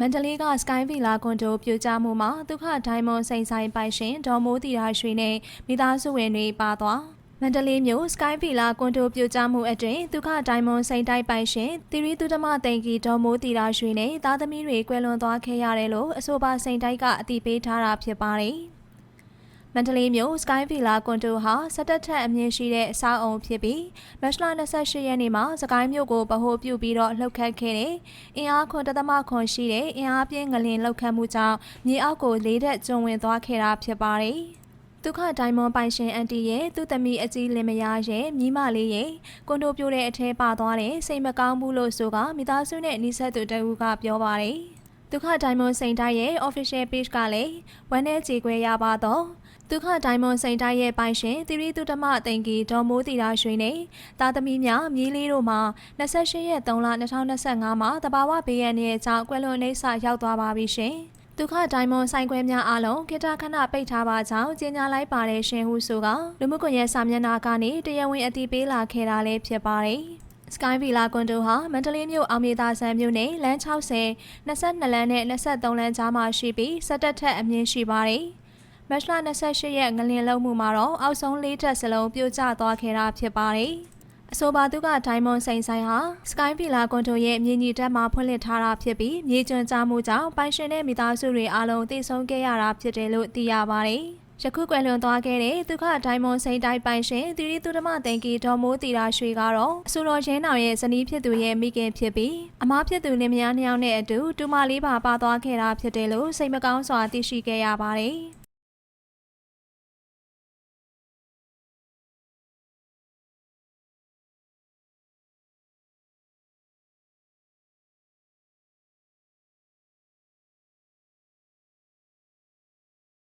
မန္တလေးက Sky Villa ကွန်ဒိုပြိုကျမှုမှာဒုက္ခဒိုင်မွန်စိန်ဆိုင်ပိုင်ရှင်ဒေါ်မိုးတီရာရွှေနဲ့မိသားစုဝင်တွေပါသွားမန္တလေးမြို့ Sky Villa ကွန်ဒိုပြိုကျမှုအတွင်းဒုက္ခဒိုင်မွန်စိန်တိုက်ပိုင်ရှင်တီရီတုဒ္ဓမသိင်္ဂီဒေါ်မိုးတီရာရွှေနဲ့သားသမီးတွေကွယ်လွန်သွားခဲ့ရတယ်လို့အဆိုပါစိန်တိုက်ကအတည်ပြုထားတာဖြစ်ပါတယ် မန္တလေးမြို့ Sky Villa ကွန်ဒိုဟာ17ထပ်အမြင့်ရှိတဲ့အဆောက်အုံဖြစ်ပြီးမတ်လ28ရက်နေ့မှာစကိုင်းမြို့ကိုဗဟိုပြုပြီးတော့လှုပ်ခတ်ခဲ့တဲ့အင်အားခွန်တသမခွန်ရှိတဲ့အင်အားပြင်းငလင်လှုပ်ခတ်မှုကြောင့်မြေအောက်ကိုလေးတက်ကျုံဝင်သွားခဲ့တာဖြစ်ပါတယ်ဒုက္ခဒိုင်မွန်ပိုင်ရှင်အန်တီရဲ့သူ့သမီးအကြီးလင်မယားရဲ့မိမလေးရဲ့ကွန်ဒိုပြိုတဲ့အထဲပါသွားတဲ့စိတ်မကောင်းဘူးလို့ဆိုကမိသားစုနဲ့နှိဆက်သူတဦးကပြောပါတယ်ဒုက္ခဒိုင်မွန်စိန်တိုက်ရဲ့ official page ကလည်းဝမ်းနဲ့ကြေခွဲရပါတော့ ဒုက္ခဒိုင်မွန်စိန်တိုက်ရဲ့ပိုင်ရှင်သီရိတုတ္တမအသိင်္ဂီဒေါ်မိုးတီရာရွှေနဲ့သားသမီးများမြေးလေးတို့မှာ28ရက်3လ2025မှာတဘာဝဘေးရန်ရဲ့ကြောင့်ကွယ်လွန်နေဆရောက်သွားပါပြီရှင်ဒုက္ခဒိုင်မွန်ဆိုင်ခွဲများအားလုံးကိတခဏပိတ်ထားပါကြောင်းကြေညာလိုက်ပါတယ်ရှင်ဟုဆိုကလူမှုကွန်ရက်စာမျက်နှာကနေတရားဝင်အတည်ပြုလာခဲ့တာလည်းဖြစ်ပါတယ်။ Sky Villa ကွန်ဒိုဟာမန္တလေးမြို့အောင်မြေသာဆန်မြို့နယ်လမ်း60 22လမ်းနဲ့23လမ်းကြားမှာရှိပြီး17ထပ်အမြင့်ရှိပါတယ်။ မတ်လ28ရက်ငလင်လုံးမှုမှာတော့အောက်ဆုံး၄ထပ်စလုံးပြိုကျသွားခဲ့တာဖြစ်ပါတယ်။အဆိုပါသူကဒိုင်မွန်စိန်ဆိုင်ဟာ Sky Villa ကွန်ဒိုရဲ့မြေညီတက်မှာဖွင့်လှစ်ထားတာဖြစ်ပြီးမြေကျွန်းကြမှုကြောင့်ပိုင်ရှင်တဲ့မိသားစုတွေအားလုံးတည်ဆုံခဲ့ရတာဖြစ်တယ်လို့သိရပါတယ်။ယခုကွယ်လွန်သွားခဲ့တဲ့ဒုက္ခဒိုင်မွန်စိန်တိုက်ပိုင်ရှင်သီရိသူဓမ္မသင်္ကီဒေါ်မိုးတီရာရွှေကတော့အဆိုတော်ရင်းတော်ရဲ့ဇနီးဖြစ်သူရဲ့မိခင်ဖြစ်ပြီးအမားဖြစ်သူလင်မယားနှစ်ယောက်နဲ့အတူတူမလေးပါပါသွားခဲ့တာဖြစ်တယ်လို့စိတ်မကောင်းစွာသိရှိခဲ့ရပါတယ်။